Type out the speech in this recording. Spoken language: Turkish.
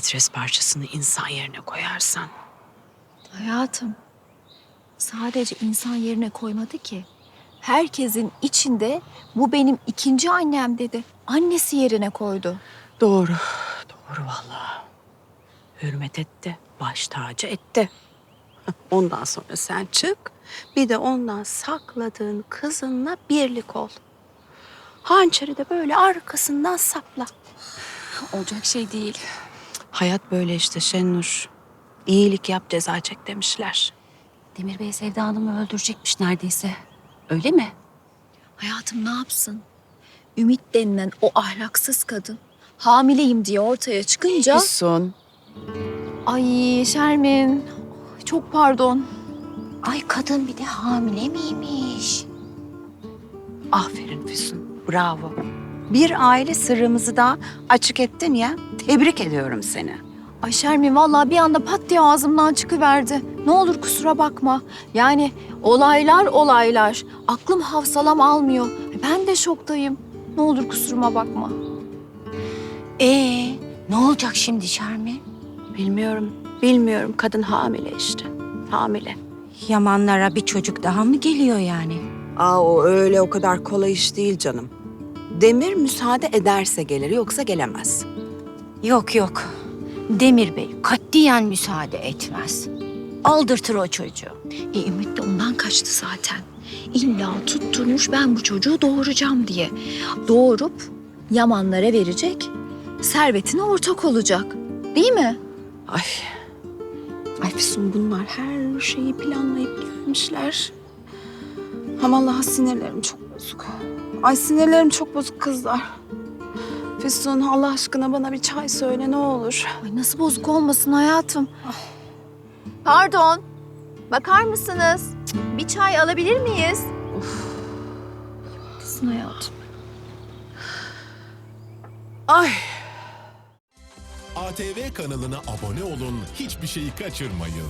Tetris parçasını insan yerine koyarsan. Hayatım, sadece insan yerine koymadı ki. Herkesin içinde bu benim ikinci annem dedi. Annesi yerine koydu. Doğru, doğru vallahi. Hürmet etti, baş tacı etti. Ondan sonra sen çık, bir de ondan sakladığın kızınla birlik ol. Hançeri de böyle arkasından sapla. Olacak şey değil. Hayat böyle işte Şennur. İyilik yap ceza çek demişler. Demir Bey Sevda Hanım'ı öldürecekmiş neredeyse. Öyle mi? Hayatım ne yapsın? Ümit denilen o ahlaksız kadın hamileyim diye ortaya çıkınca... Füsun. Ay Şermin, çok pardon. Ay kadın bir de hamile miymiş? Aferin Füsun, bravo. Bir aile sırrımızı da açık ettin ya. Tebrik ediyorum seni. Ay Şermin vallahi bir anda pat diye ağzımdan çıkıverdi. Ne olur kusura bakma. Yani olaylar olaylar. Aklım hafsalam almıyor. Ben de şoktayım. Ne olur kusuruma bakma. Ee, ne olacak şimdi Şermin? Bilmiyorum, bilmiyorum. Kadın hamile işte. Hamile. Yamanlara bir çocuk daha mı geliyor yani? Aa o öyle o kadar kolay iş değil canım. Demir müsaade ederse gelir yoksa gelemez. Yok yok. Demir Bey katiyen müsaade etmez. Aldırtır o çocuğu. E Ümit de ondan kaçtı zaten. İlla tutturmuş ben bu çocuğu doğuracağım diye. Doğurup Yamanlara verecek. Servetine ortak olacak. Değil mi? Ay. Ay Füsun bunlar her şeyi planlayıp gelmişler. Ama Allah'a sinirlerim çok bozuk. Ay sinirlerim çok bozuk kızlar. Füsun Allah aşkına bana bir çay söyle ne olur. Ay nasıl bozuk olmasın hayatım. Pardon. Bakar mısınız? Bir çay alabilir miyiz? Kızın hayatım. Ay. ATV kanalına abone olun, hiçbir şeyi kaçırmayın.